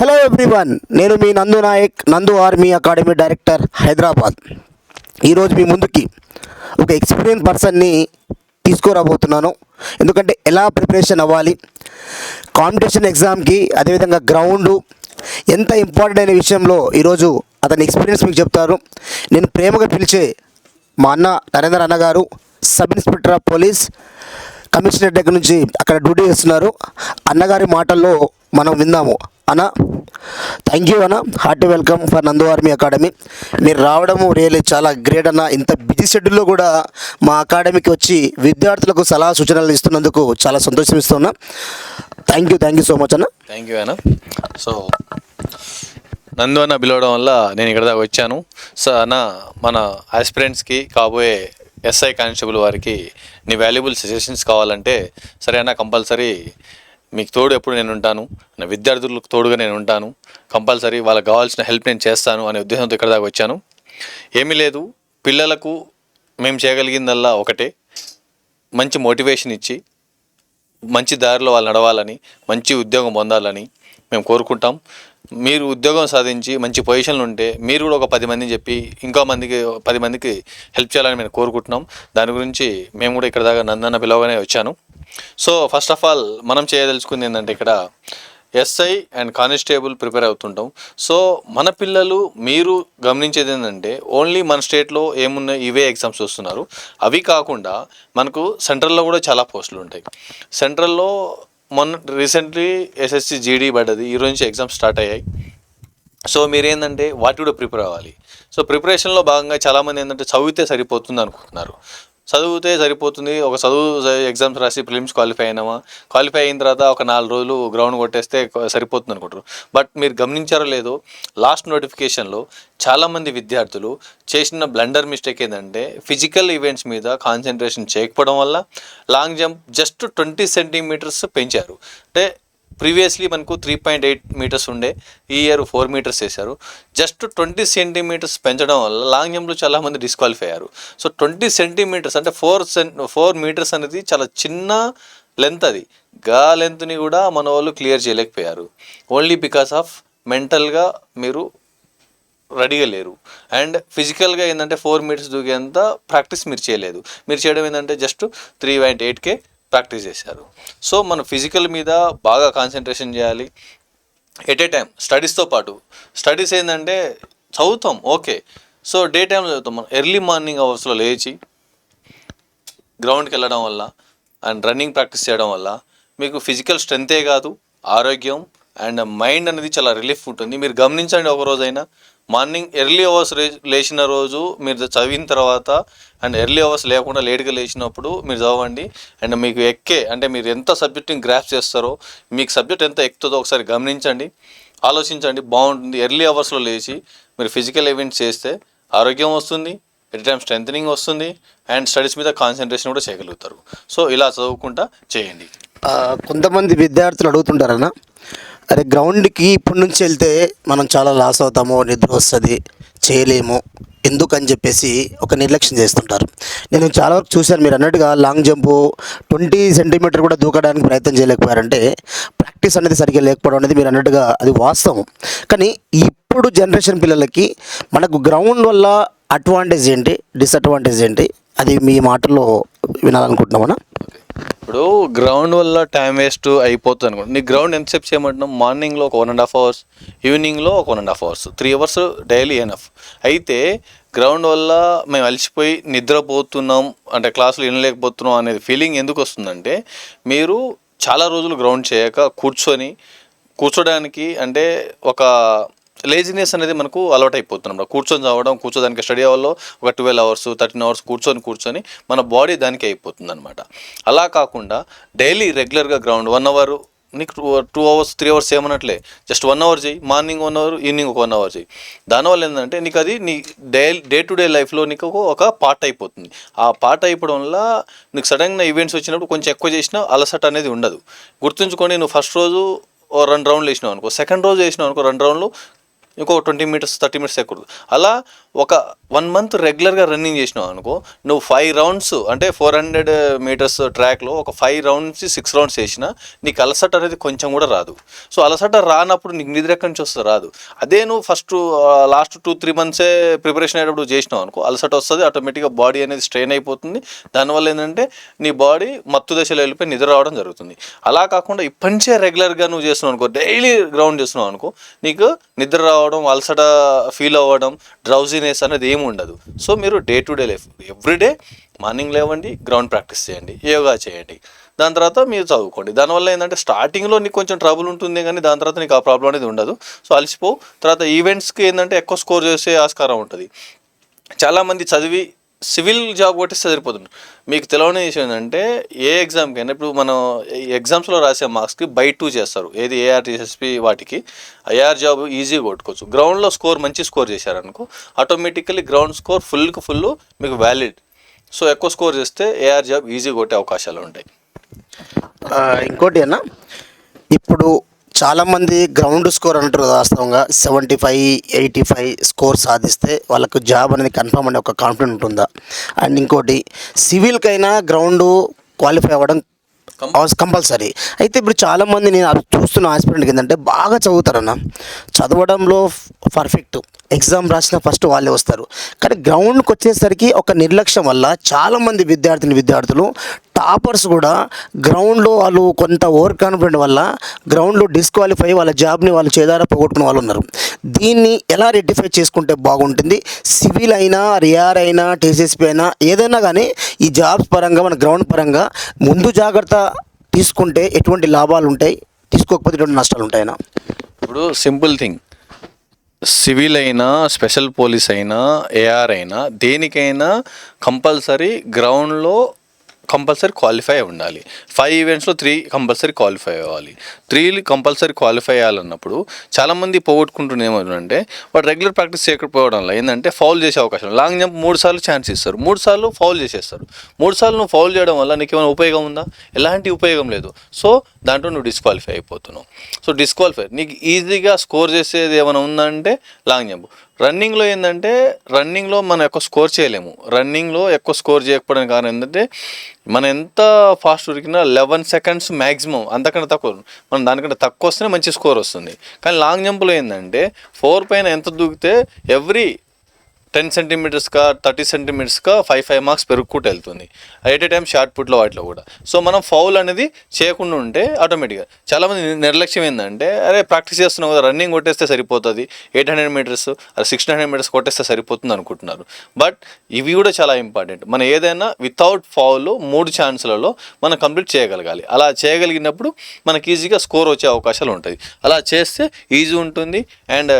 Hello everyone నేను మీ నందు నాయక్ నందు ఆర్మీ అకాడమీ డైరెక్టర్ హైదరాబాద్. ఈరోజు మీ ముందుకి ఒక ఎక్స్పీరియన్స్ పర్సన్ని తీసుకురాబోతున్నాను. ఎందుకంటే ఎలా ప్రిపరేషన్ అవ్వాలి కాంపిటీషన్ ఎగ్జామ్కి అదేవిధంగా గ్రౌండు ఎంత ఇంపార్టెంట్ అయిన విషయంలో ఈరోజు అతని ఎక్స్పీరియన్స్ మీకు చెప్తారు. నేను ప్రేమగా పిలిచే మా అన్న నరేంద్ర అన్న గారు sub inspector of police commissioner దగ్గర నుంచి అక్కడ డ్యూటీ చేస్తున్నారు. అన్నగారి మాటల్లో మనం విందాము అన్న థ్యాంక్ యూ అన్న hearty welcome for Nandu army academy. మీరు రావడము రియలీ చాలా గ్రేట్ అన్న. ఇంత బిజీ షెడ్యూల్లో కూడా మా అకాడమీకి వచ్చి విద్యార్థులకు సలహా సూచనలు ఇస్తున్నందుకు చాలా సంతోషం ఇస్తున్నా. Thank you thank you so much అన్న థ్యాంక్ యూ అన్న సో నందు అన్న పిలవడం వల్ల నేను ఇక్కడ దాకా వచ్చాను. సో అన్న మన ఆస్పిరెంట్స్కి కాబోయే ఎస్ఐ కానిస్టేబుల్ వారికి నీ వాల్యుబుల్ సజెషన్స్ కావాలంటే సరే అన్న కంపల్సరీ మీకు తోడు ఎప్పుడు నేను ఉంటాను నా విద్యార్థులకు తోడుగా నేను ఉంటాను. కంపల్సరీ వాళ్ళకి కావాల్సిన హెల్ప్ నేను చేస్తాను అనే ఉద్దేశంతో ఇక్కడ దాకా వచ్చాను. ఏమీ లేదు పిల్లలకు మేము చేయగలిగిందల్లా ఒకటే. మంచి మోటివేషన్ ఇచ్చి మంచి దారిలో వాళ్ళు నడవాలని మంచి ఉద్యోగం పొందాలని మేము కోరుకుంటాం. మీరు ఉద్యోగం సాధించి మంచి పొజిషన్లు ఉంటే మీరు కూడా ఒక పది మందిని చెప్పి ఇంకో మందికి పది మందికి హెల్ప్ చేయాలని మేము కోరుకుంటున్నాం. దాని గురించి మేము కూడా ఇక్కడ దాకా నందన్న పిలవగానే వచ్చాను. సో ఫస్ట్ ఆఫ్ ఆల్ మనం చేయదలుచుకుంది ఏంటంటే ఇక్కడ ఎస్ఐ అండ్ కానిస్టేబుల్ ప్రిపేర్ అవుతుంటాం. సో మన పిల్లలు మీరు గమనించేది ఏంటంటే ఓన్లీ మన స్టేట్లో ఏమున్నాయి ఇవే ఎగ్జామ్స్ వస్తున్నారు. అవి కాకుండా మనకు సెంట్రల్లో కూడా చాలా పోస్టులు ఉంటాయి. సెంట్రల్లో మొన్న రీసెంట్లీ ఎస్ఎస్సి జీడీ పడ్డది. ఈ నుంచి ఎగ్జామ్స్ స్టార్ట్ అయ్యాయి. సో మీరేంటంటే వాటి కూడా ప్రిపేర్ అవ్వాలి. సో ప్రిపరేషన్లో భాగంగా చాలామంది ఏంటంటే చదివితే సరిపోతుంది అనుకుంటున్నారు. చదివితే సరిపోతుంది. ఒక చదువు ఎగ్జామ్స్ రాసి ఫిలిమ్స్ క్వాలిఫై అయినామా? క్వాలిఫై అయిన తర్వాత ఒక నాలుగు రోజులు గ్రౌండ్ కొట్టేస్తే సరిపోతుంది అనుకుంటారు. బట్ మీరు గమనించారో లేదో లాస్ట్ నోటిఫికేషన్లో చాలామంది విద్యార్థులు చేసిన బ్లండర్ మిస్టేక్ ఏంటంటే ఫిజికల్ ఈవెంట్స్ మీద కాన్సన్ట్రేషన్ చేయకపోవడం వల్ల long jump just twenty centimetres పెంచారు. అంటే ప్రీవియస్లీ మనకు త్రీ పాయింట్ ఎయిట్ మీటర్స్ ఉండే ఈ ఇయర్ ఫోర్ మీటర్స్ వేశారు. జస్ట్ ట్వంటీ సెంటీమీటర్స్ పెంచడం వల్ల లాంగ్ జంప్లో చాలామంది డిస్క్వాలిఫై అయ్యారు. సో ట్వంటీ సెంటీమీటర్స్ అంటే ఫోర్ సెన్ ఫోర్ మీటర్స్ అనేది చాలా చిన్న లెంత్ అది. గా లెంత్ని కూడా మన వాళ్ళు క్లియర్ చేయలేకపోయారు. ఓన్లీ బికాస్ ఆఫ్ మెంటల్గా మీరు రెడీగా లేరు. అండ్ ఫిజికల్గా ఏంటంటే ఫోర్ మీటర్స్ దూకేంత ప్రాక్టీస్ మీరు చేయలేదు. మీరు చేయడం ఏంటంటే జస్ట్ త్రీ పాయింట్ ఎయిట్కే ప్రాక్టీస్ చేశారు. సో మనం ఫిజికల్ మీద బాగా కాన్సన్ట్రేషన్ చేయాలి. ఎట్ ఏ టైం స్టడీస్తో పాటు. స్టడీస్ ఏంటంటే చదువుతాం ఓకే. సో డే టైంలో చదువుతాం. మనం ఎర్లీ మార్నింగ్ అవర్స్లో లేచి గ్రౌండ్కి వెళ్ళడం వల్ల అండ్ రన్నింగ్ ప్రాక్టీస్ చేయడం వల్ల మీకు ఫిజికల్ స్ట్రెంతే కాదు ఆరోగ్యం అండ్ మైండ్ అనేది చాలా రిలీఫ్ ఉంటుంది. మీరు గమనించండి ఒక రోజైనా మార్నింగ్ ఎర్లీ అవర్స్ లేచిన రోజు మీరు చదివిన తర్వాత అండ్ ఎర్లీ అవర్స్ లేకుండా లేట్గా లేచినప్పుడు మీరు చదవండి. అండ్ మీకు ఎక్కే అంటే మీరు ఎంత సబ్జెక్ట్ని గ్రాఫ్ చేస్తారో మీకు సబ్జెక్ట్ ఎంత ఎక్కుతుందో ఒకసారి గమనించండి. ఆలోచించండి బాగుంటుంది. ఎర్లీ అవర్స్లో లేచి మీరు ఫిజికల్ ఈవెంట్స్ చేస్తే ఆరోగ్యం వస్తుంది ఎట్ టైం స్ట్రెంథనింగ్ వస్తుంది అండ్ స్టడీస్ మీద కాన్సన్ట్రేషన్ కూడా చేయగలుగుతారు. సో ఇలా చదువుకుంటా చేయండి. కొంతమంది విద్యార్థులు అడుగుతుంటారన్నా అరే గ్రౌండ్కి ఇప్పటి నుంచి వెళ్తే మనం చాలా లాస్ అవుతాము నిద్ర వస్తుంది చేయలేము ఎందుకని చెప్పేసి ఒక నిర్లక్ష్యం చేస్తుంటారు. నేను చాలా వరకు చూశాను మీరు అన్నట్టుగా లాంగ్ జంప్ ట్వంటీ సెంటీమీటర్ కూడా దూకడానికి ప్రయత్నం చేయలేకపోయారంటే ప్రాక్టీస్ అనేది సరిగ్గా లేకపోవడం అనేది మీరు అన్నట్టుగా అది వాస్తవం. కానీ ఇప్పుడు జనరేషన్ పిల్లలకి మనకు గ్రౌండ్ వల్ల అడ్వాంటేజ్ ఏంటి డిసడ్వాంటేజ్ ఏంటి అది మీ మాటల్లో వినాలనుకుంటున్నామన్నా ఇప్పుడు గ్రౌండ్ వల్ల టైం వేస్ట్ అయిపోతుంది అనుకోండి నీ గ్రౌండ్ ఎంతసేపు చేయమంటున్నాం మార్నింగ్లో ఒక వన్ అండ్ హాఫ్ అవర్స్ ఈవినింగ్లో ఒక one and half hours three hours daily enough అయితే గ్రౌండ్ వల్ల మేము అలసిపోయి నిద్రపోతున్నాం అంటే క్లాసులు వినలేకపోతున్నాం అనేది ఫీలింగ్ ఎందుకు వస్తుందంటే మీరు చాలా రోజులు గ్రౌండ్ చేయక కూర్చొని కూర్చోడానికి అంటే ఒక లేజినెస్ అనేది మనకు అలవాటు కూర్చొని చదవడం కూర్చోదానికి స్టడీ అవర్లో ఒక ట్వెల్వ్ అవర్స్ థర్టీన్ అవర్స్ కూర్చొని కూర్చొని మన బాడీ దానికి అయిపోతుంది అనమాట అలా కాకుండా డైలీ రెగ్యులర్గా గ్రౌండ్ వన్ అవర్ నీకు two two hours three hours ఏమన్నట్లే just one hour చేయి. మార్నింగ్ వన్ అవర్ ఈవినింగ్ ఒక వన్ అవర్ చేయి. దానివల్ల ఏంటంటే నీకు అది నీ డే డే టు డే లైఫ్లో నీకు ఒక- ఒక పార్ట్ అయిపోతుంది. ఆ పార్ట్ అయిపోవడం వల్ల నీకు సడన్గా ఈవెంట్స్ వచ్చినప్పుడు కొంచెం ఎక్కువ చేసినా అలసట అనేది ఉండదు. గుర్తుంచుకోండి నువ్వు ఫస్ట్ రోజు ఓ రెండు రౌండ్లు వేసినావు అనుకో. సెకండ్ రోజు వేసినావు అనుకో రెండు రౌండ్లు ఇంకో ట్వంటీ మీటర్స్ థర్టీ మీటర్స్ ఎక్కకూడదు. అలా ఒక వన్ మంత్ రెగ్యులర్గా రన్నింగ్ చేసినావు అనుకో నువ్వు ఫైవ్ రౌండ్స్ అంటే ఫోర్ హండ్రెడ్ మీటర్స్ ట్రాక్లో ఒక ఫైవ్ రౌండ్స్ సిక్స్ రౌండ్స్ చేసినా నీకు అలసట అనేది కొంచెం కూడా రాదు. సో అలసట రానప్పుడు నీకు నిద్ర ఎక్కడి నుంచి వస్తుంది? రాదు. అదే నువ్వు ఫస్ట్ లాస్ట్ టూ త్రీ మంత్సే ప్రిపరేషన్ అయ్యేటప్పుడు చేసినావు అనుకో అలసట వస్తుంది ఆటోమేటిక్గా బాడీ అనేది స్ట్రెయిన్ అయిపోతుంది. దానివల్ల ఏంటంటే నీ బాడీ మత్తు దశలో వెళ్ళిపోయి నిద్ర రావడం జరుగుతుంది. అలా కాకుండా ఇప్పటి నుంచే రెగ్యులర్గా నువ్వు చేస్తున్నావు అనుకో డైలీ గ్రౌండ్ చేస్తున్నావు అనుకో నీకు నిద్ర రావడం అలసట ఫీల్ అవ్వడం డ్రౌజీనెస్ అనేది ఏమి ఉండదు. సో మీరు day to day life everyday morning లేవండి గ్రౌండ్ ప్రాక్టీస్ చేయండి యోగా చేయండి. దాని తర్వాత మీరు చదువుకోండి. దానివల్ల ఏంటంటే స్టార్టింగ్లో నీకు కొంచెం ట్రబుల్ ఉంటుంది కానీ దాని తర్వాత నీకు ఆ ప్రాబ్లం అనేది ఉండదు. సో అలసిపో. తర్వాత ఈవెంట్స్కి ఏంటంటే ఎక్కువ స్కోర్ చేసే ఆస్కారం ఉంటుంది. చాలామంది చదివి సివిల్ జాబ్ కొట్టేస్తే సరిపోతుంది. మీకు తెలియని విషయం ఏంటంటే ఏ ఎగ్జామ్కైనా ఇప్పుడు మనం ఎగ్జామ్స్లో రాసే మార్క్స్కి బై టూ చేస్తారు. ఏది ఏఆర్టీఎస్పి వాటికి. ఏఆర్ జాబ్ ఈజీగా కొట్టుకోవచ్చు. గ్రౌండ్లో స్కోర్ మంచి స్కోర్ చేశారనుకో ఆటోమేటికల్లీ గ్రౌండ్ స్కోర్ ఫుల్కి ఫుల్ మీకు వ్యాలిడ్. సో ఎక్కువ స్కోర్ చేస్తే ఏఆర్ జాబ్ ఈజీగా కొట్టే అవకాశాలు ఉంటాయి. ఇంకోటి అన్న ఇప్పుడు చాలామంది గ్రౌండ్ స్కోర్ అంటారు వాస్తవంగా. Seventy five eighty five score సాధిస్తే వాళ్ళకు జాబ్ అనేది కన్ఫర్మ్ అనే ఒక కాన్ఫిడెంట్ ఉంటుందా? అండ్ ఇంకోటి సివిల్కైనా గ్రౌండ్ క్వాలిఫై అవ్వడం కంపల్సరీ అయితే ఇప్పుడు చాలామంది నేను చూస్తున్న ఆస్పిరెంట్ ఏంటంటే బాగా చదువుతారన్న. చదవడంలో పర్ఫెక్ట్ ఎగ్జామ్ రాసిన ఫస్ట్ వాళ్ళే వస్తారు. కానీ గ్రౌండ్కి వచ్చేసరికి ఒక నిర్లక్ష్యం వల్ల చాలామంది విద్యార్థిని విద్యార్థులు టాపర్స్ కూడా గ్రౌండ్లో వాళ్ళు కొంత ఓవర్ కాన్ఫిడెంట్ వల్ల గ్రౌండ్లో డిస్క్వాలిఫై వాళ్ళ జాబ్ని వాళ్ళు చేదారా పోగొట్టుకున్న వాళ్ళు ఉన్నారు. దీన్ని ఎలా రెడ్డిఫై చేసుకుంటే బాగుంటుంది? సివిల్ అయినా రిఆర్ అయినా టీసీఎస్పీ అయినా ఏదైనా కానీ ఈ జాబ్స్ పరంగా మన గ్రౌండ్ పరంగా ముందు జాగ్రత్త తీసుకుంటే ఎటువంటి లాభాలు ఉంటాయి? తీసుకోకపోతే ఎటువంటి నష్టాలు ఉంటాయినా ఇప్పుడు సింపుల్ థింగ్. సివిల్ అయినా స్పెషల్ పోలీస్ అయినా ఏఆర్ అయినా దేనికైనా కంపల్సరీ గ్రౌండ్లో కంపల్సరీ క్వాలిఫై ఉండాలి. ఫైవ్ ఈవెంట్స్లో త్రీ కంపల్సరీ క్వాలిఫై అవ్వాలి. త్రీ కంపల్సరీ క్వాలిఫై అవ్వాలన్నప్పుడు చాలామంది పోగొట్టుకుంటున్న ఏమంటే వాడు రెగ్యులర్ ప్రాక్టీస్ చేయకపోవడం వల్ల ఏంటంటే ఫౌల్ చేసే అవకాశం లాంగ్ జంప్ మూడు సార్లు ఛాన్స్ ఇస్తారు. మూడు సార్లు ఫౌల్ చేసేస్తారు. మూడు సార్లు నువ్వు ఫౌల్ చేయడం వల్ల నీకు ఏమైనా ఉపయోగం ఉందా? ఎలాంటి ఉపయోగం లేదు. సో దాంట్లో నువ్వు డిస్క్వాలిఫై అయిపోతున్నావు. సో డిస్క్వాలిఫై నీకు ఈజీగా స్కోర్ చేసేది ఏమైనా ఉందంటే లాంగ్ జంప్. రన్నింగ్లో ఏంటంటే రన్నింగ్లో మనం ఎక్కువ స్కోర్ చేయలేము. రన్నింగ్లో ఎక్కువ స్కోర్ చేయకపోవడానికి కారణం ఏంటంటే మనం ఎంత ఫాస్ట్ ఉరికినా లెవెన్ సెకండ్స్ మ్యాక్సిమం అంతకంటే తక్కువ. మనం దానికంటే తక్కువ వస్తేనే మంచి స్కోర్ వస్తుంది. కానీ లాంగ్ జంప్లో ఏంటంటే ఫోర్ పైన ఎంత దూకితే ఎవ్రీ టెన్ సెంటీమీటర్స్గా థర్టీ సెంటీమీటర్స్గా ఫైవ్ ఫైవ్ మార్క్స్ పెరుగుకుంటూ వెళ్తుంది. ఎట్ ఏ టైం షార్ట్ పుట్లో వాటిలో కూడా. సో మనం ఫౌల్ అనేది చేయకుండా ఉంటే ఆటోమేటిక్గా చాలామంది నిర్లక్ష్యం ఏంటంటే అరే ప్రాక్టీస్ చేస్తున్నాం కదా రన్నింగ్ కొట్టేస్తే సరిపోతుంది. ఎయిట్ హండ్రెడ్ మీటర్స్ అరే సిక్స్టీన్ హండ్రెడ్ మీటర్స్ కొట్టేస్తే సరిపోతుంది అనుకుంటున్నారు. బట్ ఇవి కూడా చాలా ఇంపార్టెంట్ మనం ఏదైనా వితౌట్ ఫౌల్ మూడు ఛాన్స్లలో మనం కంప్లీట్ చేయగలగాలి. అలా చేయగలిగినప్పుడు మనకి ఈజీగా స్కోర్ వచ్చే అవకాశాలు ఉంటాయి. అలా చేస్తే ఈజీ ఉంటుంది అండ్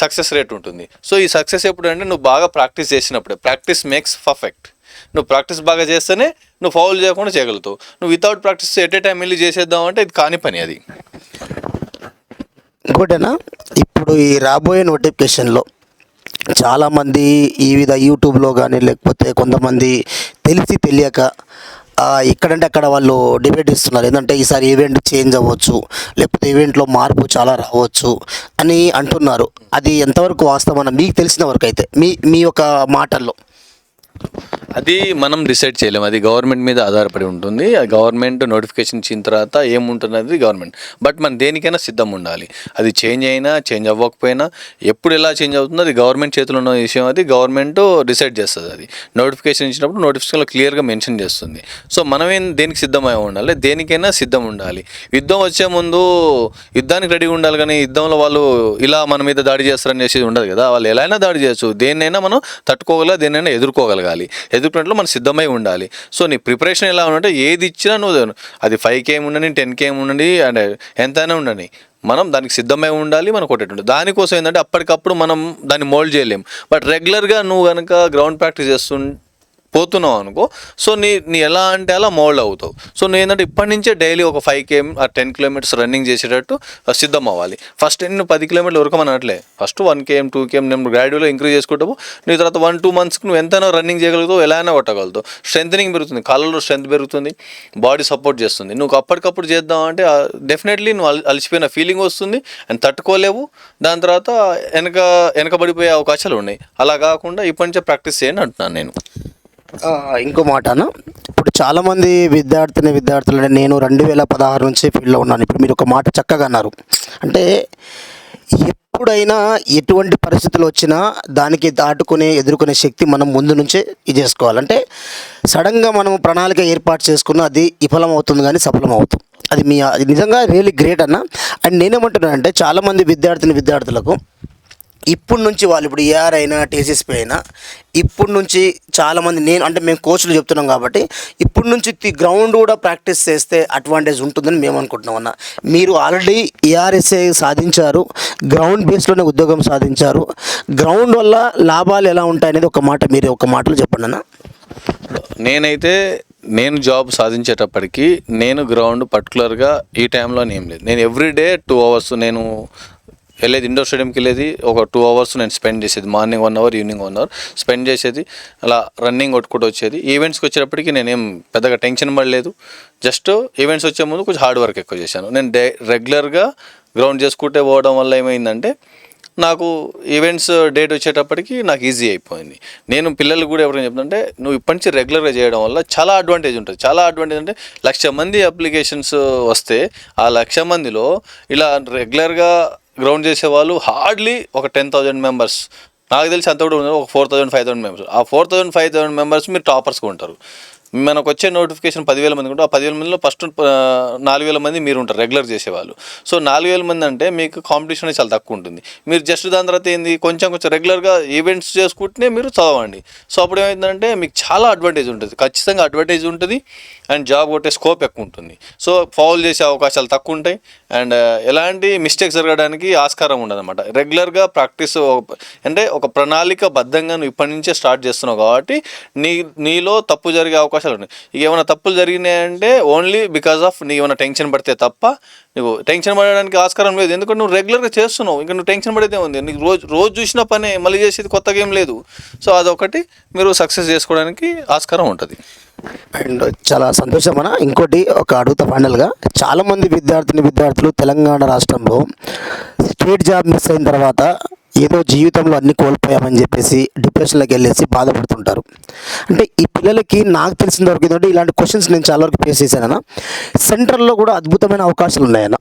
సక్సెస్ రేట్ ఉంటుంది. సో ఈ సక్సెస్ ఎప్పుడు అంటే నువ్వు బాగా ప్రాక్టీస్ చేసినప్పుడే. ప్రాక్టీస్ మేక్స్ పర్ఫెక్ట్ నువ్వు ప్రాక్టీస్ బాగా చేస్తేనే నువ్వు ఫౌల్ చేయకుండా చేయగలుగుతావు. నువ్వు without practice at a time వెళ్ళి చేసేద్దాం అంటే ఇది కాని పని అది. ఇంకోటేనా? ఇప్పుడు ఈ రాబోయే నోటిఫికేషన్లో చాలామంది ఈ విధ యూట్యూబ్లో కానీ లేకపోతే కొంతమంది తెలిసి తెలియక ఎక్కడంటే అక్కడ వాళ్ళు డిబేట్ ఇస్తున్నారు ఏంటంటే ఈసారి ఈవెంట్ చేంజ్ అవ్వచ్చు లేకపోతే ఈవెంట్లో మార్పు చాలా రావచ్చు అని అంటున్నారు. అది ఎంతవరకు వాస్తవం మీకు తెలిసిన వరకు అయితే మీ మీ యొక్క మాటల్లో. అది మనం డిసైడ్ చేయలేము అది గవర్నమెంట్ మీద ఆధారపడి ఉంటుంది. అది గవర్నమెంట్ నోటిఫికేషన్ ఇచ్చిన తర్వాత ఏముంటున్నది గవర్నమెంట్ బట్ మనం దేనికైనా సిద్ధం ఉండాలి. అది చేంజ్ అయినా చేంజ్ అవ్వకపోయినా ఎప్పుడు ఎలా చేంజ్ అవుతుందో అది గవర్నమెంట్ చేతిలో ఉన్న విషయం అది గవర్నమెంట్ డిసైడ్ చేస్తుంది అది. నోటిఫికేషన్ ఇచ్చినప్పుడు నోటిఫికేషన్లో క్లియర్గా మెన్షన్ చేస్తుంది. సో మనం ఏం దేనికి సిద్ధమై ఉండాలి? దేనికైనా సిద్ధం ఉండాలి. యుద్ధం వచ్చే ముందు యుద్ధానికి రెడీగా ఉండాలి కానీ యుద్ధంలో వాళ్ళు ఇలా మన మీద దాడి చేస్తారని చేసేది ఉండదు కదా. వాళ్ళు ఎలా అయినా దాడి చేయొచ్చు. దేన్నైనా మనం తట్టుకోగల దేన్నైనా ఎదుర్కోగలగాలి. ఎదుర్కొన్నట్లు మనం సిద్ధమై ఉండాలి. సో నీ ప్రిపరేషన్ ఎలా ఉందంటే ఏది ఇచ్చినా నువ్వు అది ఫైవ్ కేమ్ ఉండని టెన్ కేఎం ఉండని అండ్ ఎంతైనా ఉండని మనం దానికి సిద్ధమై ఉండాలి మనం కొట్టేటువంటి దానికోసం ఏంటంటే అప్పటికప్పుడు మనం దాన్ని మోల్డ్ చేయలేం. బట్ రెగ్యులర్గా నువ్వు కనుక గ్రౌండ్ ప్రాక్టీస్ చేస్తుంటే పోతున్నావు అనుకో. సో నీ నీ ఎలా అంటే అలా మోల్డ్ అవుతావు. సో నేను ఏంటంటే ఇప్పటి నుంచే డైలీ ఒక ఫైవ్ కేఎం ఆ టెన్ కిలోమీటర్స్ రన్నింగ్ చేసేటట్టు సిద్ధం అవ్వాలి ఫస్ట్ నేను పది కిలోమీటర్లు ఉరకమనట్లే అనట్లే first one KM two KM నేను గ్రాడ్యువల్గా ఇంక్రీజ్ చేసుకుంటావు నీ తర్వాత వన్ టూ మంత్స్కి నువ్వు ఎంతైనా రన్నింగ్ చేయగలుగుతావు ఎలా అయినా కొట్టగలుగుతావు. స్ట్రెంథనింగ్ పెరుగుతుంది. కాళ్ళలో స్ట్రెంత్ పెరుగుతుంది. బాడీ సపోర్ట్ చేస్తుంది. నువ్వు అప్పటికప్పుడు చేద్దాం అంటే డెఫినెట్లీ నువ్వు అల- అలసిపోయిన ఫీలింగ్ వస్తుంది. అండ్ తట్టుకోలేవు. దాని తర్వాత వెనక వెనకబడిపోయే అవకాశాలు ఉన్నాయి. అలా కాకుండా ఇప్పటి నుంచే ప్రాక్టీస్ చేయండి అంటున్నాను నేను. ఇంకో మాట అన్న ఇప్పుడు చాలామంది విద్యార్థిని విద్యార్థులు నేను రెండు వేల పదహారు నుంచి ఫీల్డ్లో ఉన్నాను. ఇప్పుడు మీరు ఒక మాట చక్కగా అన్నారు. అంటే ఎప్పుడైనా ఎటువంటి పరిస్థితులు వచ్చినా దానికి దాటుకునే ఎదుర్కొనే శక్తి మనం ముందు నుంచే ఇది చేసుకోవాలంటే సడన్గా మనం ప్రణాళిక ఏర్పాటు చేసుకున్న అది విఫలం అవుతుంది కానీ సఫలం అవుతుంది. అది మీ అది నిజంగా రియలీ గ్రేట్ అన్న. అండ్ నేనేమంటున్నానంటే చాలామంది విద్యార్థిని విద్యార్థులకు ఇప్పుడు నుంచి వాళ్ళు ఇప్పుడు ఏఆర్ అయినా టీసీఎస్పీ అయినా ఇప్పుడు నుంచి చాలామంది నేను అంటే మేము కోచ్లు చెప్తున్నాం కాబట్టి ఇప్పుడు నుంచి గ్రౌండ్ కూడా ప్రాక్టీస్ చేస్తే అడ్వాంటేజ్ ఉంటుందని మేము అనుకుంటున్నాం అన్న. మీరు ఆల్రెడీ ఏఆర్ఎస్ఏ సాధించారు గ్రౌండ్ బేస్లోనే ఉద్యోగం సాధించారు గ్రౌండ్ వల్ల లాభాలు ఎలా ఉంటాయనేది ఒక మాట మీరు ఒక మాటలు చెప్పండి అన్న. నేనైతే నేను జాబ్ సాధించేటప్పటికి నేను గ్రౌండ్ పర్టికులర్గా ఈ టైంలో ఏం లేదు. నేను ఎవ్రీడే టూ అవర్స్ నేను వెళ్ళేది ఇండోర్ స్టేడియంకి వెళ్ళేది ఒక టూ అవర్స్ నేను స్పెండ్ చేసేది. Morning one hour evening one hour spend చేసేది. అలా రన్నింగ్ కొట్టుకుంటూ వచ్చేది. ఈవెంట్స్కి వచ్చేటప్పటికి నేనేం పెద్దగా టెన్షన్ పడలేదు. జస్ట్ ఈవెంట్స్ వచ్చే ముందు కొంచెం హార్డ్ వర్క్ ఎక్కువ చేశాను. నేను డే రెగ్యులర్గా గ్రౌండ్ చేసుకుంటే పోవడం వల్ల ఏమైందంటే నాకు ఈవెంట్స్ డేట్ వచ్చేటప్పటికి నాకు ఈజీ అయిపోయింది. నేను పిల్లలు కూడా ఎవరైనా చెప్తుంటే నువ్వు ఇప్పటి నుంచి రెగ్యులర్గా చేయడం వల్ల చాలా అడ్వాంటేజ్ ఉంటుంది. చాలా అడ్వాంటేజ్ అంటే లక్ష మంది అప్లికేషన్స్ వస్తే ఆ లక్ష మందిలో ఇలా రెగ్యులర్గా గ్రౌండ్ చేసే వాళ్ళు హార్డ్లీ ఒక టెన్ థౌజండ్ మెంబర్స్. నాకు తెలిసి అంత కూడా ఉన్నారు ఒక four thousand five thousand members. ఆ four thousand five thousand members మీరు టాపర్స్గా ఉంటారు. మనకు వచ్చే నోటిఫికేషన్ పదివేల మంది కూడా ఆ పదివేల మందిలో ఫస్ట్ నాలుగు వేల మంది మీరు ఉంటారు రెగ్యులర్ చేసేవాళ్ళు. సో నాలుగు వేల మంది అంటే మీకు కాంపిటీషన్ అనేది చాలా తక్కువ ఉంటుంది. మీరు జస్ట్ దాని తర్వాత ఏంది కొంచెం కొంచెం రెగ్యులర్గా ఈవెంట్స్ చేసుకుంటేనే మీరు చదవండి. సో అప్పుడు ఏమైందంటే మీకు చాలా అడ్వాంటేజ్ ఉంటుంది. ఖచ్చితంగా అడ్వాంటేజ్ ఉంటుంది. అండ్ జాబ్ కొట్టే స్కోప్ ఎక్కువ ఉంటుంది. సో ఫౌల్ చేసే అవకాశాలు తక్కువ ఉంటాయి. అండ్ ఎలాంటి మిస్టేక్స్ జరగడానికి ఆస్కారం ఉండదు అనమాట రెగ్యులర్గా ప్రాక్టీస్ అంటే ఒక ప్రణాళిక బద్ధంగా నువ్వు ఇప్పటి నుంచే స్టార్ట్ చేస్తున్నావు కాబట్టి నీ నీలో తప్పు జరిగే అవకాశాలు ఉన్నాయి. ఇక ఏమైనా తప్పులు జరిగినాయంటే ఓన్లీ బికాస్ ఆఫ్ నీ ఏమైనా టెన్షన్ పడితే తప్ప నువ్వు టెన్షన్ పడడానికి ఆస్కారం లేదు. ఎందుకంటే నువ్వు రెగ్యులర్గా చేస్తున్నావు. ఇంకా నువ్వు టెన్షన్ పడేదే ఉంది నీకు రోజు రోజు చూసిన పనే మళ్ళీ చేసేది కొత్తగా ఏం లేదు. సో అదొకటి మీరు సక్సెస్ చేసుకోవడానికి ఆస్కారం ఉంటుంది. అండ్ చాలా సంతోషం అన్న. ఇంకోటి ఒక అడుగుతా ఫైనల్గా. చాలామంది విద్యార్థిని విద్యార్థులు తెలంగాణ రాష్ట్రంలో స్టేట్ జాబ్ మిస్ అయిన తర్వాత ఏదో జీవితంలో అన్ని కోల్పోయామని చెప్పేసి డిప్రెషన్లోకి వెళ్ళేసి బాధపడుతుంటారు. అంటే ఈ పిల్లలకి నాకు తెలిసిన వరకు ఏంటంటే ఇలాంటి క్వశ్చన్స్ నేను చాలా వరకు ఫేస్ చేశానన్న. సెంట్రల్లో కూడా అద్భుతమైన అవకాశాలు ఉన్నాయన్న.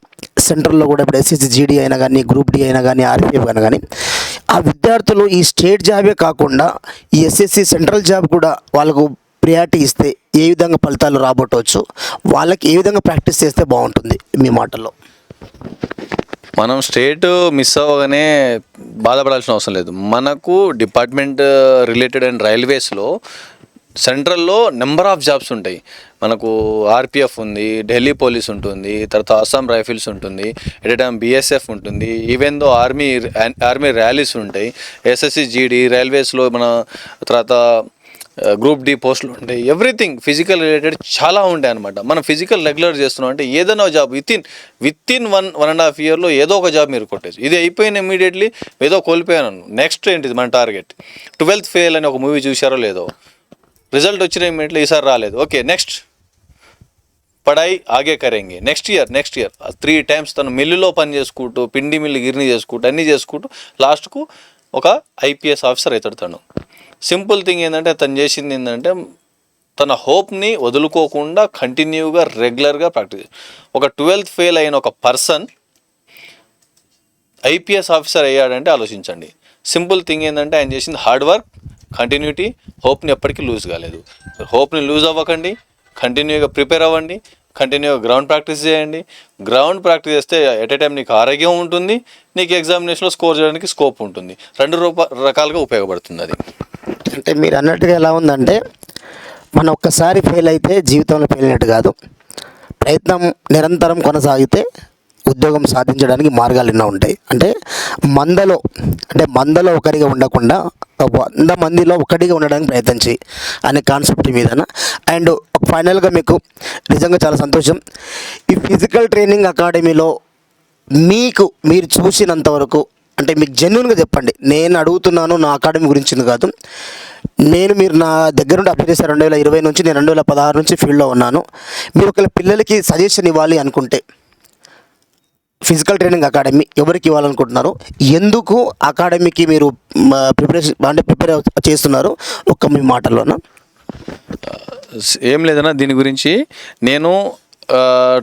సెంట్రల్లో కూడా ఇప్పుడు ఎస్ఎస్సి జీడీ అయినా కానీ గ్రూప్ డి అయినా కానీ ఆర్పిఎఫ్ అయినా కానీ ఆ విద్యార్థులు ఈ స్టేట్ జాబే కాకుండా ఈ ఎస్ఎస్సి సెంట్రల్ జాబ్ కూడా వాళ్ళకు ప్రియారిటీ ఇస్తే ఏ విధంగా ఫలితాలు రాబట్టవచ్చు వాళ్ళకి ఏ విధంగా ప్రాక్టీస్ చేస్తే బాగుంటుంది మీ మాటల్లో? మనం స్టేట్ మిస్ అవ్వగానే బాధపడాల్సిన అవసరం లేదు. మనకు డిపార్ట్మెంట్ రిలేటెడ్ అండ్ రైల్వేస్లో సెంట్రల్లో నెంబర్ ఆఫ్ జాబ్స్ ఉంటాయి. మనకు ఆర్పిఎఫ్ ఉంది ఢిల్లీ పోలీస్ ఉంటుంది తర్వాత అస్సాం రైఫిల్స్ ఉంటుంది ఎట్ టైం బీఎస్ఎఫ్ ఉంటుంది. Even though army army rallies ఉంటాయి ఎస్ఎస్సి జీడీ రైల్వేస్లో మన తర్వాత గ్రూప్ డి పోస్టులు ఉంటాయి. ఎవ్రీథింగ్ ఫిజికల్ రిలేటెడ్ చాలా ఉంటాయి అనమాట మనం ఫిజికల్ రెగ్యులర్ చేస్తున్నాం అంటే ఏదైనా job with in with in one one and half ఇయర్లో ఏదో ఒక జాబ్ మీరు కొట్టేసి ఇది అయిపోయిన ఇమీడియట్లీ ఏదో కోల్పోయాను. నెక్స్ట్ ఏంటిది? మన టార్గెట్ ట్వెల్త్ ఫెయిల్ అని ఒక మూవీ చూసారో లేదో. రిజల్ట్ వచ్చిన ఇమీడియట్లీ ఈసారి రాలేదు. ఓకే నెక్స్ట్ పడాయి ఆగే కరేంగి. Next year next year three times తను మిల్లులో పని చేసుకుంటూ పిండి మిల్లు గిర్ని చేసుకుంటూ అన్నీ చేసుకుంటూ లాస్ట్కు ఒక ఐపీఎస్ ఆఫీసర్ అవుతాడు తను. సింపుల్ థింగ్ ఏంటంటే తను చేసింది ఏంటంటే తన హోప్ని వదులుకోకుండా కంటిన్యూగా రెగ్యులర్గా ప్రాక్టీస్ ఒక ట్వెల్త్ ఫెయిల్ అయిన ఒక పర్సన్ ఐపీఎస్ ఆఫీసర్ అయ్యాడంటే ఆలోచించండి. సింపుల్ థింగ్ ఏంటంటే ఆయన చేసింది హార్డ్ వర్క్ కంటిన్యూటీ హోప్ని ఎప్పటికీ లూజ్ కాలేదు. హోప్ని లూజ్ అవ్వకండి కంటిన్యూగా ప్రిపేర్ అవ్వండి కంటిన్యూగా గ్రౌండ్ ప్రాక్టీస్ చేయండి. గ్రౌండ్ ప్రాక్టీస్ చేస్తే ఎట్ ఏ టైం నీకు ఆరోగ్యం ఉంటుంది నీకు ఎగ్జామినేషన్లో స్కోర్ చేయడానికి స్కోప్ ఉంటుంది. రెండు రూప రకాలుగా ఉపయోగపడుతుంది అది. అంటే మీరు అన్నట్టుగా ఎలా ఉందంటే మనం ఒక్కసారి ఫెయిల్ అయితే జీవితంలో ఫెయిల్ అయినట్టు కాదు. ప్రయత్నం నిరంతరం కొనసాగితే ఉద్యోగం సాధించడానికి మార్గాలు ఎన్నో ఉంటాయి. అంటే మందలో అంటే మందలో ఒకరిగా ఉండకుండా వంద మందిలో ఒకటిగా ఉండడానికి ప్రయత్నించి అనే కాన్సెప్ట్ మీద అండ్ ఫైనల్గా మీకు నిజంగా చాలా సంతోషం. ఈ ఫిజికల్ ట్రైనింగ్ అకాడమీలో మీకు మీరు చూసినంత వరకు అంటే మీకు జెన్యున్గా చెప్పండి. నేను అడుగుతున్నాను నా అకాడమీ గురించి కాదు. నేను మీరు నా దగ్గర నుండి అప్లై చేశాను రెండు వేల ఇరవై నుంచి నేను రెండు వేల పదహారు నుంచి ఫీల్డ్లో ఉన్నాను. మీరు ఒకవేళ పిల్లలకి సజెషన్ ఇవ్వాలి అనుకుంటే ఫిజికల్ ట్రైనింగ్ అకాడమీ ఎవరికి ఇవ్వాలనుకుంటున్నారు? ఎందుకు అకాడమీకి మీరు ప్రిపరేషన్ అంటే ప్రిపేర్ చేస్తున్నారు? ఒక్క మీ మాటల్లోన? ఏం లేదన్నా దీని గురించి నేను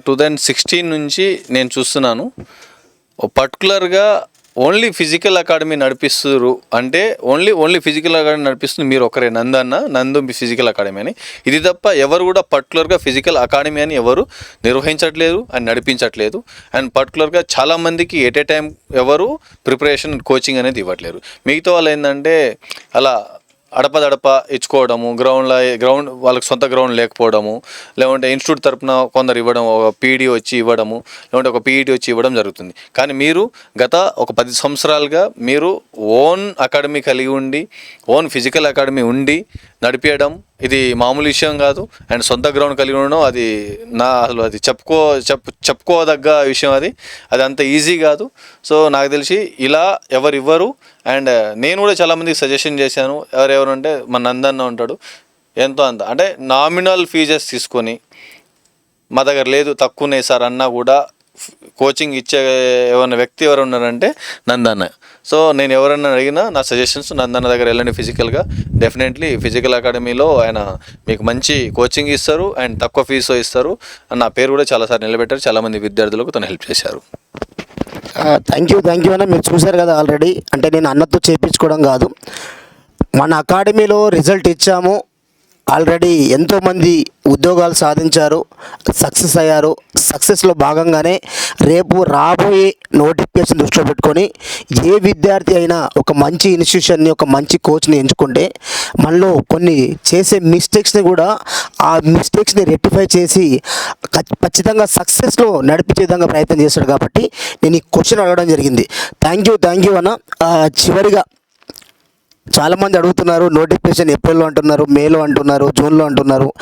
టూ థౌజండ్ సిక్స్టీన్ నుంచి నేను చూస్తున్నాను. పర్టికులర్గా ఓన్లీ ఫిజికల్ అకాడమీ నడిపిస్తున్నారు అంటే ఓన్లీ ఓన్లీ ఫిజికల్ అకాడమీ నడిపిస్తుంది మీరు ఒకరే నందు అన్న నందు ఫిజికల్ అకాడమీ అని. ఇది తప్ప ఎవరు కూడా పర్టికులర్గా ఫిజికల్ అకాడమీ అని ఎవరు నిర్వహించట్లేదు అండ్ నడిపించట్లేదు. అండ్ పర్టికులర్గా చాలామందికి ఎట్ ఏ టైం ఎవరు ప్రిపరేషన్ కోచింగ్ అనేది ఇవ్వట్లేరు. మిగతా వాళ్ళు ఏంటంటే అలా అడపదడప ఇచ్చుకోవడము గ్రౌండ్లో గ్రౌండ్ వాళ్ళకి సొంత గ్రౌండ్ లేకపోవడము లేకుంటే ఇన్స్టిట్యూట్ తరపున కొందరు ఇవ్వడం ఒక పీడీ వచ్చి ఇవ్వడము లేకుంటే ఒక పీఈటీ వచ్చి ఇవ్వడం జరుగుతుంది. కానీ మీరు గత ఒక పది సంవత్సరాలుగా మీరు ఓన్ అకాడమీ కలిగి ఉండి ఓన్ ఫిజికల్ అకాడమీ ఉండి నడిపించడం ఇది మామూలు విషయం కాదు. అండ్ సొంత గ్రౌండ్ కలిగి ఉండడం అది నా అసలు అది చెప్పుకో చెప్పు చెప్పుకోదగ్గ విషయం అది. అది అంత ఈజీ కాదు. సో నాకు తెలిసి ఇలా ఎవరు ఇవ్వరు అండ్ నేను కూడా చాలామందికి సజెషన్ చేశాను. ఎవరెవరు అంటే మన నందన్న ఉంటాడు. ఎంతో అంత. అంటే నామినల్ ఫీజెస్ తీసుకొని మా దగ్గర లేదు తక్కువనే సార్ అన్నా కూడా కోచింగ్ ఇచ్చే ఏమైనా వ్యక్తి ఎవరు ఉన్నారంటే నందన్న. సో నేను ఎవరన్నా అడిగినా నా సజెషన్స్ నందన్న దగ్గర వెళ్ళండి ఫిజికల్గా డెఫినెట్లీ ఫిజికల్ అకాడమీలో ఆయన మీకు మంచి కోచింగ్ ఇస్తారు అండ్ తక్కువ ఫీజు ఇస్తారు. అని నా పేరు కూడా చాలాసార్లు నిలబెట్టారు. చాలామంది విద్యార్థులకు తను హెల్ప్ చేశారు. థ్యాంక్ యూ థ్యాంక్ యూ అన్న. మీరు చూశారు కదా ఆల్రెడీ అంటే నేను అన్నతో చేయించుకోవడం కాదు. మన అకాడమీలో రిజల్ట్ ఇచ్చాము. ఆల్రెడీ ఎంతోమంది ఉద్యోగాలు సాధించారు సక్సెస్ అయ్యారు. సక్సెస్లో భాగంగానే రేపు రాబోయే నోటిఫికేషన్ దృష్టిలో పెట్టుకొని ఏ విద్యార్థి అయినా ఒక మంచి ఇన్స్టిట్యూషన్ని ఒక మంచి కోచ్ని ఎంచుకుంటే మనలో కొన్ని చేసే మిస్టేక్స్ని కూడా ఆ మిస్టేక్స్ని రెక్టిఫై చేసి ఖచ్చితంగా సక్సెస్లో నడిపించే విధంగా ప్రయత్నం చేస్తాడు కాబట్టి నేను ఈ క్వశ్చన్ అడగడం జరిగింది. థ్యాంక్ యూ థ్యాంక్ యూ అన్న. చివరిగా చాలామంది అడుగుతున్నారు నోటిఫికేషన్ ఏప్రిల్లో అంటున్నారు మేలో అంటున్నారు జూన్లో అంటున్నారు.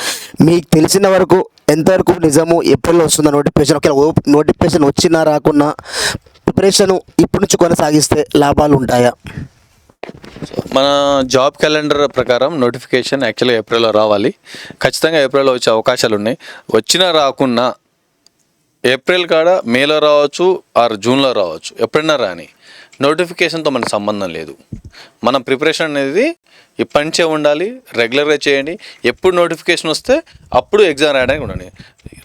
మీకు తెలిసిన వరకు ఎంతవరకు నిజము ఏప్రిల్లో వస్తుందా నోటిఫికేషన్ ఒకవేళ ఓ- నోటిఫికేషన్ వచ్చినా రాకున్నా ప్రిపరేషన్ ఇప్పటి నుంచి కొనసాగిస్తే లాభాలు ఉంటాయా? మన జాబ్ క్యాలెండర్ ప్రకారం నోటిఫికేషన్ యాక్చువల్గా ఏప్రిల్లో రావాలి. ఖచ్చితంగా ఏప్రిల్లో వచ్చే అవకాశాలు ఉన్నాయి. వచ్చినా రాకున్నా ఏప్రిల్ కాడ మేలో రావచ్చు ఆర్ జూన్లో రావచ్చు. ఎప్పుడైనా రాని. నోటిఫికేషన్తో మనకు సంబంధం లేదు. మన ప్రిపరేషన్ అనేది ఇప్పటి నుంచే ఉండాలి రెగ్యులర్గా చేయండి. ఎప్పుడు నోటిఫికేషన్ వస్తే అప్పుడు ఎగ్జామ్ రాయడానికి ఉండండి.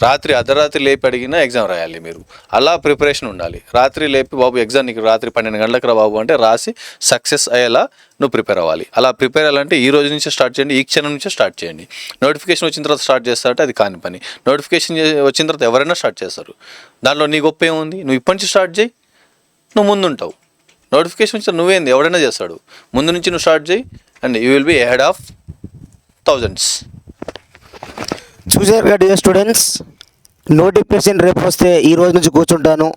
రాత్రి అర్ధరాత్రి లేపి అడిగినా ఎగ్జామ్ రాయాలి మీరు. అలా ప్రిపరేషన్ ఉండాలి. రాత్రి లేపి బాబు ఎగ్జామ్ నీకు రాత్రి పన్నెండు గంటలకు రా బాబు అంటే రాసి సక్సెస్ అయ్యేలా నువ్వు ప్రిపేర్ అవ్వాలి. అలా ప్రిపేర్ అవ్వాలంటే ఈ రోజు నుంచే స్టార్ట్ చేయండి ఈ క్షణం నుంచే స్టార్ట్ చేయండి. నోటిఫికేషన్ వచ్చిన తర్వాత స్టార్ట్ చేస్తారంటే అది కాని పని. నోటిఫికేషన్ వచ్చిన తర్వాత ఎవరైనా స్టార్ట్ చేస్తారు. దాంట్లో నీ గొప్ప ఏముంది? నువ్వు ఇప్పటి నుంచి స్టార్ట్ చేయి. నువ్వు ముందుంటావు. నోటిఫికేషన్ వచ్చిన నువ్వేంది? ఎవడైనా చేస్తాడు. ముందు నుంచి నువ్వు స్టార్ట్ చేయి and you will be head of thousands చూసారు కదా డియర్ స్టూడెంట్స్? నోటిఫికేషన్ రేపు వస్తే ఈ రోజు నుంచి కూర్చుంటాను.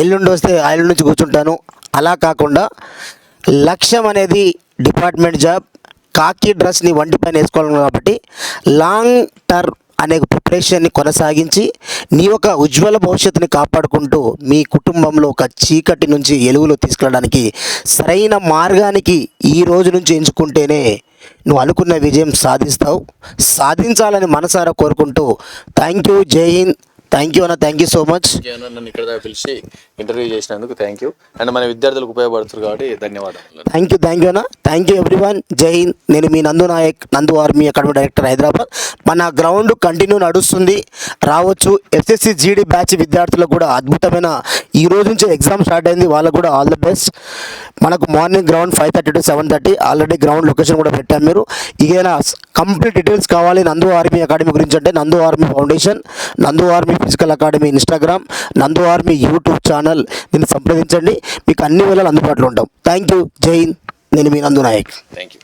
ఎల్లుండి వస్తే ఆ ఎల్లుండి నుంచి కూర్చుంటాను. అలా కాకుండా లక్ష్యం అనేది డిపార్ట్మెంట్ జాబ్. కాకి డ్రెస్ని వంటి పైన వేసుకోవాలి కాబట్టి లాంగ్ టర్మ్ అనే ప్రిపరేషన్ని కొనసాగించి నీ యొక్క ఉజ్వల భవిష్యత్తుని కాపాడుకుంటూ మీ కుటుంబంలో ఒక చీకటి నుంచి ఎలుగులో తీసుకెళ్ళడానికి సరైన మార్గానికి ఈ రోజు నుంచి ఎంచుకుంటేనే నువ్వు అనుకున్న విజయం సాధిస్తావు. సాధించాలని మనసారా కోరుకుంటూ thank you Jai Hind thank you అన్న. థ్యాంక్ యూ సో మచ్ నన్ను ఇక్కడ పిలిచి ఇంటర్వ్యూ చేసినందుకు థ్యాంక్ యూ అండ్ మన విద్యార్థులకు ఉపయోగపడుతుంది కాబట్టి ధన్యవాదాలు. థ్యాంక్ యూ థ్యాంక్ యూ అన్న. Thank you everyone Jai Hind నేను మీ నందు నాయక్ నందు ఆర్మీ అకాడమీ డైరెక్టర్ హైదరాబాద్. మన గ్రౌండ్ కంటిన్యూ నడుస్తుంది. రావచ్చు. ఎస్ఎస్సి జీడీ బ్యాచ్ విద్యార్థులకు కూడా అద్భుతమైన ఈ రోజు నుంచి ఎగ్జామ్ స్టార్ట్ అయింది. వాళ్ళకు కూడా ఆల్ ద బెస్ట్ మనకు morning ground five thirty to seven thirty already ground location కూడా పెట్టాం మీరు. ఏదైనా కంప్లీట్ డీటెయిల్స్ కావాలి. నందు ఆర్మీ అకాడమీ గురించి అంటే Nandu army foundation Nandu army physical academy Instagram Nandu army YouTube channel దీన్ని సంప్రదించండి. మీకు అన్ని వేళలు అందుబాటులో ఉంటాం. థ్యాంక్ యూ జై హింద్ నేను మీ నందు నాయక్. Thank you